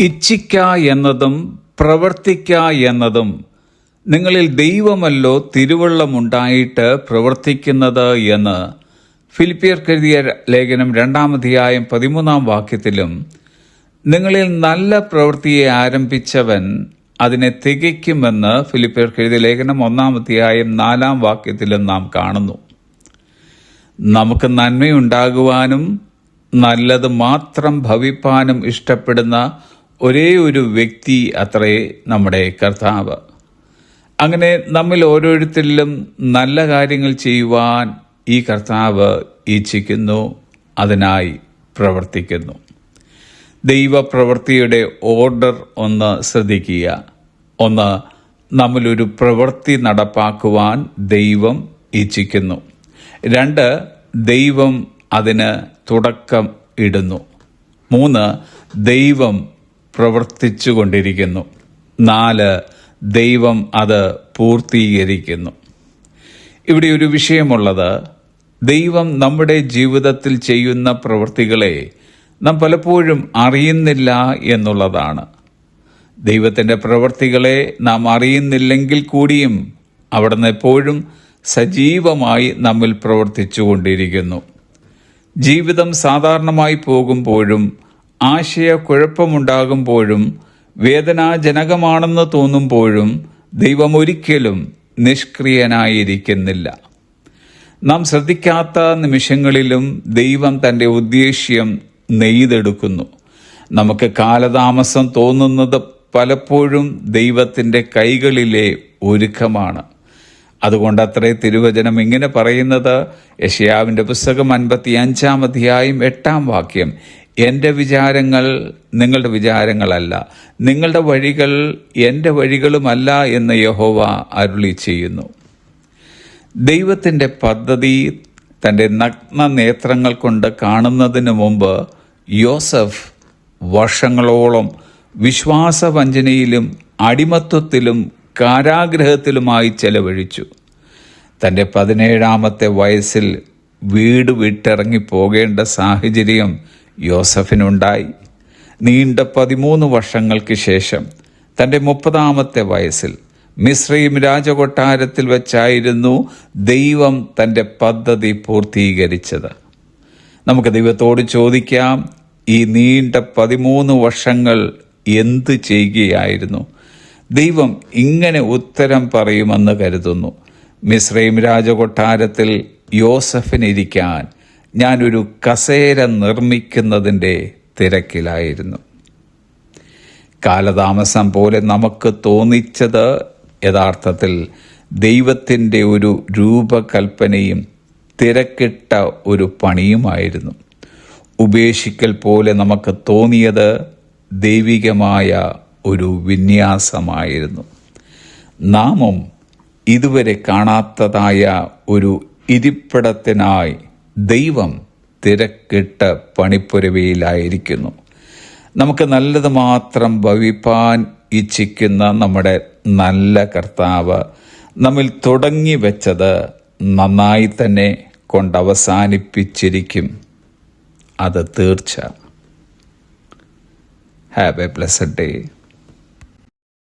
ഇച്ഛിക്ക എന്നതും പ്രവർത്തിക്ക എന്നതും നിങ്ങളിൽ ദൈവമല്ലോ തിരുവള്ളമുണ്ടായിട്ട് പ്രവർത്തിക്കുന്നത് എന്ന് ഫിലിപ്പിയർ കരുതിയ ലേഖനം രണ്ടാമധ്യായം പതിമൂന്നാം വാക്യത്തിലും നിങ്ങളിൽ നല്ല പ്രവൃത്തിയെ ആരംഭിച്ചവൻ അതിനെ തികയ്ക്കുമെന്ന് ഫിലിപ്പിയർ കെഴുതിയ ലേഖനം ഒന്നാമധ്യായം നാലാം വാക്യത്തിലും നാം കാണുന്നു. നമുക്ക് നന്മയുണ്ടാകുവാനും നല്ലത് മാത്രം ഭവിപ്പാനും ഇഷ്ടപ്പെടുന്ന ഒരേ ഒരു വ്യക്തി അത്രേ നമ്മുടെ കർത്താവ്. അങ്ങനെ നമ്മിൽ ഓരോരുത്തരിലും നല്ല കാര്യങ്ങൾ ചെയ്യുവാൻ ഈ കർത്താവ് ഇച്ഛിക്കുന്നു അതിനായി പ്രവർത്തിക്കുന്നു. ദൈവപ്രവൃത്തിയുടെ ഓർഡർ ഒന്ന് ശ്രദ്ധിക്കുക. ഒന്ന് നമ്മിലൊരു പ്രവൃത്തി നടപ്പാക്കുവാൻ ദൈവം ഇച്ഛിക്കുന്നു. രണ്ട് ദൈവം അതിന് തുടക്കം ഇടുന്നു. മൂന്ന് ദൈവം പ്രവർത്തിച്ചു കൊണ്ടിരിക്കുന്നു നാല് ദൈവം അത് പൂർത്തീകരിക്കുന്നു. ഇവിടെ ഒരു വിഷയമുള്ളത് ദൈവം നമ്മുടെ ജീവിതത്തിൽ ചെയ്യുന്ന പ്രവൃത്തികളെ നാം പലപ്പോഴും അറിയുന്നില്ല എന്നുള്ളതാണ്. ദൈവത്തിന്റെ പ്രവൃത്തികളെ നാം അറിയുന്നില്ലെങ്കിൽ കൂടിയും അവിടുന്ന് എപ്പോഴും സജീവമായി നമ്മിൽ പ്രവർത്തിച്ചു കൊണ്ടിരിക്കുന്നു ജീവിതം സാധാരണമായി പോകുമ്പോഴും ആശയക്കുഴപ്പമുണ്ടാകുമ്പോഴും വേദനാജനകമാണെന്ന് തോന്നുമ്പോഴും ദൈവം ഒരിക്കലും നിഷ്ക്രിയനായിരിക്കുന്നില്ല. നാം ശ്രദ്ധിക്കാത്ത നിമിഷങ്ങളിലും ദൈവം തന്റെ ഉദ്ദേശ്യം നെയ്തെടുക്കുന്നു. നമുക്ക് കാലതാമസം തോന്നുന്നത് പലപ്പോഴും ദൈവത്തിന്റെ കൈകളിലെ ഒരുക്കമാണ്. അതുകൊണ്ട് അത്രേ തിരുവചനം ഇങ്ങനെ പറയുന്നത്. യശയാവിന്റെ പുസ്തകം അൻപത്തി അഞ്ചാം അധ്യായം എട്ടാം വാക്യം. എന്റെ വിചാരങ്ങൾ നിങ്ങളുടെ വിചാരങ്ങളല്ല. നിങ്ങളുടെ വഴികൾ എന്റെ വഴികളുമല്ല എന്ന് യഹോവ അരുളി ചെയ്യുന്നു. ദൈവത്തിന്റെ പദ്ധതി തന്റെ നഗ്ന നേത്രങ്ങൾ കൊണ്ട് കാണുന്നതിന് മുമ്പ് യോസഫ് വർഷങ്ങളോളം വിശ്വാസവഞ്ചനയിലും അടിമത്വത്തിലും കാരാഗ്രഹത്തിലുമായി ചെലവഴിച്ചു. തന്റെ പതിനേഴാമത്തെ വയസ്സിൽ വീട് വിട്ടിറങ്ങി പോകേണ്ട സാഹചര്യം യോസഫിനുണ്ടായി. നീണ്ട പതിമൂന്ന് വർഷങ്ങൾക്ക് ശേഷം തന്റെ മുപ്പതാമത്തെ വയസ്സിൽ മിശ്രയും രാജകൊട്ടാരത്തിൽ വെച്ചായിരുന്നു ദൈവം തന്റെ പദ്ധതി പൂർത്തീകരിച്ചത്. നമുക്ക് ദൈവത്തോട് ചോദിക്കാം ഈ നീണ്ട പതിമൂന്ന് വർഷങ്ങൾ എന്ത് ചെയ്യുകയായിരുന്നു? ദൈവം ഇങ്ങനെ ഉത്തരം പറയുമെന്ന് കരുതുന്നു. മിശ്രയും രാജകൊട്ടാരത്തിൽ യോസഫിനിരിക്കാൻ ഞാനൊരു കസേര നിർമ്മിക്കുന്നതിന്റെ തിരക്കിലായിരുന്നു. കാലതാമസം പോലെ നമുക്ക് തോന്നിച്ചത് യഥാർത്ഥത്തിൽ ദൈവത്തിന്റെ ഒരു രൂപകൽപ്പനയും തിരക്കിട്ട ഒരു പണിയുമായിരുന്നു. ഉപേക്ഷിക്കൽ പോലെ നമുക്ക് തോന്നിയത് ദൈവികമായ ഒരു വിന്യാസമായിരുന്നു. നാമം ഇതുവരെ കാണാത്തതായ ഒരു ഇരിപ്പിടത്തിനായി ദൈവം തിരക്കിട്ട് പണിപ്പുരവയിലായിരിക്കുന്നു. നമുക്ക് നല്ലത് മാത്രം ഭവിപ്പാൻ ഇച്ഛിക്കുന്ന നമ്മുടെ നല്ല കർത്താവ് നമ്മിൽ തുടങ്ങി വെച്ചത് നന്നായി തന്നെ കൊണ്ടവസാനിപ്പിച്ചിരിക്കും. അത് തീർച്ച. Have A പ്ലസഡ് day